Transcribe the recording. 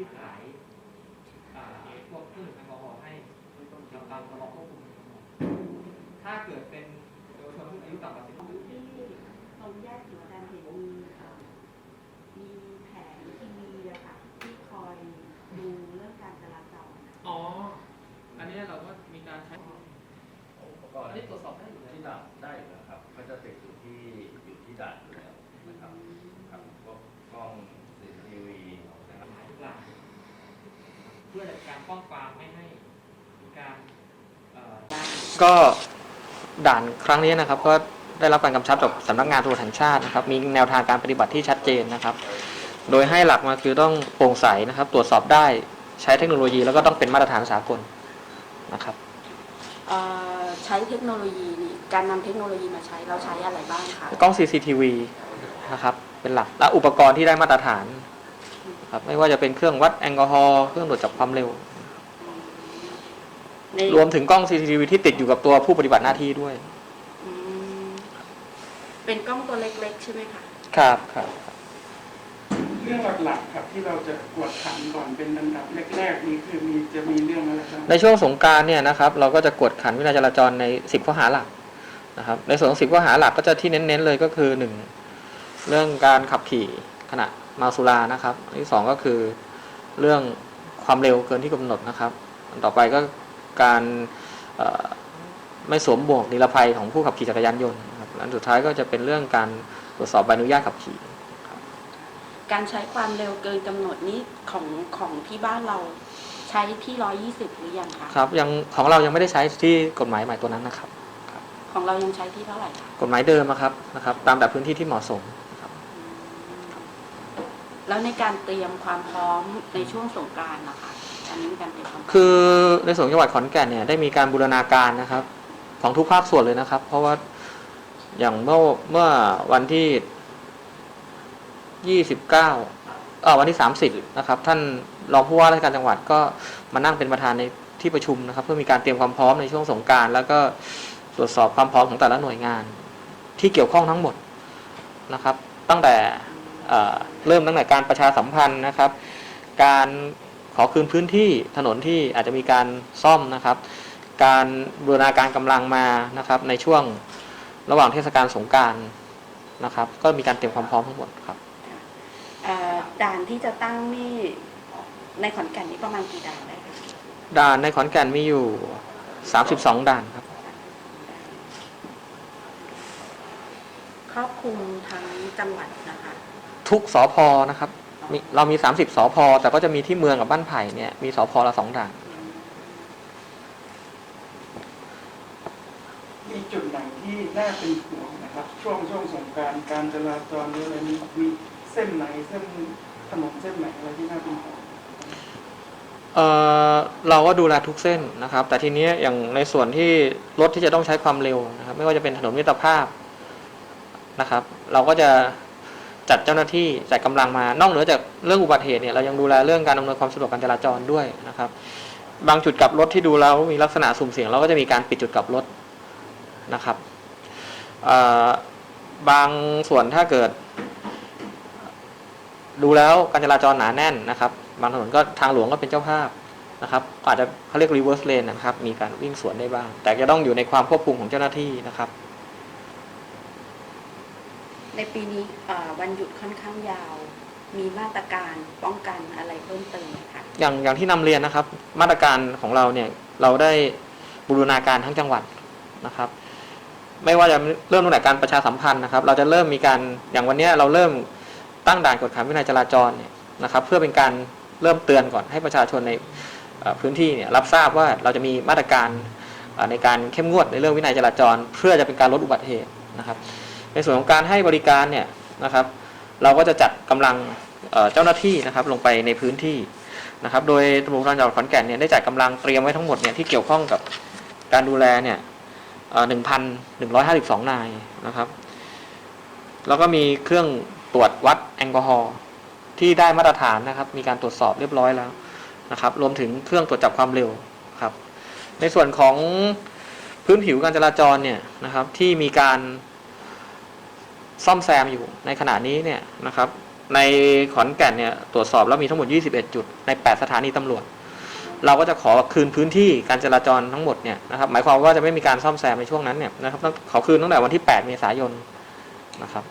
ที่ขายพวกเครื่องมแอลกอฮอล์ให้ทำตามพรบควบคุมถ้าเกิดเป็นเยาวชนอายุต่ำกว่าสิบปีตรงแยกถึงการเห็นมีแผนทีวีอะค่ะที่คอยดูเรื่องการจราจรอ๋อ อันนี้เราก็มีการใช้อุปกรณ์นี่ตรวจสอบได้อยู่ที่ด่านได้อยู่แล้วครับ มันจะติดอยู่ที่อยู่ที่ด่านอยู่แล้วนะครับครับก็กล้อง หมายทุกอย่างเพื่อการป้องปรามไม่ให้มีการเอ่อก็ด่านครั้งนี้นะครับ ก็ได้รับการกำชับจากสำนักงานตำรวจแห่งชาตินะครับ มีแนวทางการปฏิบัติที่ชัดเจนนะครับ โดยให้หลักมาคือต้องโปร่งใสนะครับ ตรวจสอบได้ใช้เทคโนโลยีแล้วก็ต้องเป็นมาตรฐานสากลนะครับเอ่อใช้เทคโนโลยีนี่การนำเทคโนโลยีมาใช้เราใช้อะไรบ้างคะกล้อง CCTV นะครับเป็นหลักและอุปกรณ์ที่ได้มาตรฐาน ครับไม่ว่าจะเป็นเครื่องวัดแอลกอฮอล์เครื่องตรวจจับความเร็ว ในรวมถึงกล้อง CCTV ที่ติดอยู่กับตัวผู้ปฏิบัติหน้าที่ด้วย อืมเป็นกล้องตัวเล็กๆ ใช่ไหมคะครับครับ เรื่องหลักๆครับที่เราจะกวดขันก่อนเป็นอันดับแรกๆนี้คือมีจะมีเรื่องอะไรบ้างในช่วงสงกรารเนี่ยนะครับเราก็จะกวดขันวินัยจราจรใน 10 ข้อหาหลักนะครับในส่วนของ10ข้อหาหลักก็จะที่เน้นๆเลยก็คือ 1 เรื่องการขับขี่ขณะ เมาสุรานะครับ อันที่ 2 ก็คือเรื่องความเร็วเกินที่กำหนดนะครับอันต่อไปก็การเอ่อไม่สวมหมวกนิรภัยของผู้ขับขี่จักรยานยนต์นะครับอันสุดท้ายก็จะเป็นเรื่องการตรวจสอบใบอนุญาตขับขี่การใช้ความเร็วเกินกำหนดนี้ของของที่บ้านเราใช้ที่ร้อยี่สิบหรือยังคะครับยังของเรายังไม่ได้ใช้ที่กฎหมายใหม่ตัวนั้นนะครับ ของเรายังใช้ที่เท่าไหร่คะกฎหมายเดิมอะครับนะครับ ตามแบบพื้นที่ที่เหมาะสม แล้วในการเตรียมความพร้อมในช่วงสงกรานต์นะคะอันนี้มีการเตรียมความพร้อมคือในส่วนจังหวัดขอนแก่นเนี่ยได้มีการบูรณาการนะครับ ของทุกภาคส่วนเลยนะครับ เพราะว่าอย่างเมื่อเมื่อวันที่ยี่สิบเก้าเออวันที่สามสิบนะครับ ท่านรองผู้ว่าราชการจังหวัดก็มานั่งเป็นประธานในที่ประชุมนะครับ เพื่อมีการเตรียมความพร้อมในช่วงสงการแล้วก็ตรวจสอบความพร้อมของแต่ละหน่วยงาน ที่เกี่ยวข้องทั้งหมดนะครับ ตั้งแต่ เอ่อเริ่มตั้งแต่การประชาสัมพันธ์นะครับ การขอคืนพื้นที่ถนนที่อาจจะมีการซ่อมนะครับ การบูรณาการกำลังมานะครับในช่วงระหว่างเทศกาลสงกรารนะครับ ก็มีการเตรียมความพร้อมทั้งหมดครับเอ่อด่านที่จะตั้งนี่ในขอนแก่นนี่ประมาณกี่ด่านได้คะด่านในขอนแก่นมีอยู่ 32 ด่านครับ ครอบคลุมทั้งจังหวัดนะคะ ทุกสอพอนะครับมีเรามี 30สอพอแต่ก็จะมีที่เมืองกับบ้านไผ่เนี่ยมีสอพอละสองด่านมีจุดไหนที่น่าเป็นห่วงนะครับ ช่วงช่วงสงกรารการจราจรหรืออะไรนี้มีเส้นไหนเส้นถนนเส้นไหนอะไรที่น่าเป็นห่วงเอ่อเราก็ดูแลทุกเส้นนะครับ แต่ทีนี้อย่างในส่วนที่รถที่จะต้องใช้ความเร็วนะครับ ไม่ว่าจะเป็นถนนมิตรภาพนะครับ เราก็จะ จัดเจ้าหน้าที่จัดกำลังมานอกเหนือจากเรื่องอุบัติเหตุเนี่ยเรายังดูแลเรื่องการอำนวยความสะดวกการจราจรด้วยนะครับ บางจุดกลับรถที่ดูแล้วมีลักษณะสุ่มเสี่ยงเราก็จะมีการปิดจุดกลับรถนะครับบางส่วนถ้าเกิด ดูแล้วการจราจรหนาแน่นนะครับ บางถนนก็ทางหลวงก็เป็นเจ้าภาพนะครับอาจจะเขาเรียก reverse lane นะครับ มีการวิ่งสวนได้บ้าง แต่จะต้องอยู่ในความควบคุมของเจ้าหน้าที่นะครับ ในปีนี้วันหยุดค่อนข้างยาว มีมาตรการป้องกันอะไรเพิ่มเติมไหมคะอย่างอย่างที่นำเรียนนะครับ มาตรการของเราเนี่ยเราได้บูรณาการทั้งจังหวัดนะครับ ไม่ว่าจะเริ่มตั้งแต่การประชาสัมพันธ์นะครับ เราจะเริ่มมีการอย่างวันนี้เราเริ่มตั้งด่านกวดขันวินัยจราจรเนี่ยนะครับ เพื่อเป็นการเริ่มเตือนก่อนให้ประชาชนในพื้นที่เนี่ยรับทราบว่าเราจะมีมาตรการในการเข้มงวดในเรื่องวินัยจราจร เพื่อจะเป็นการลดอุบัติเหตุนะครับ ในส่วนของการให้บริการเนี่ยนะครับ เราก็จะจัดกำลังเจ้าหน้าที่นะครับลงไปในพื้นที่นะครับ โดยตำรวจภูธรจังหวัดขอนแก่นเนี่ยได้จัดกำลังเตรียมไว้ทั้งหมดเนี่ยที่เกี่ยวข้องกับการดูแลเนี่ยหนึ่งพันหนึ่งร้อยห้าสิบสองนายนะครับ แล้วก็มีเครื่องตรวจวัดแอลกอฮอล์ที่ได้มาตรฐานนะครับ มีการตรวจสอบเรียบร้อยแล้วนะครับ รวมถึงเครื่องตรวจจับความเร็วครับ ในส่วนของพื้นผิวการจราจรเนี่ยนะครับที่มีการ ซ่อมแซมอยู่ในขณะนี้เนี่ยนะครับ ในขอนแก่นเนี่ยตรวจสอบแล้วมีทั้งหมด 21 จุด ใน 8 สถานีตำรวจ เราก็จะขอคืนพื้นที่การจราจรทั้งหมดเนี่ยนะครับ หมายความว่าจะไม่มีการซ่อมแซมในช่วงนั้นเนี่ยนะครับขอคืนตั้งแต่วันที่ 8 เมษายนนะครับ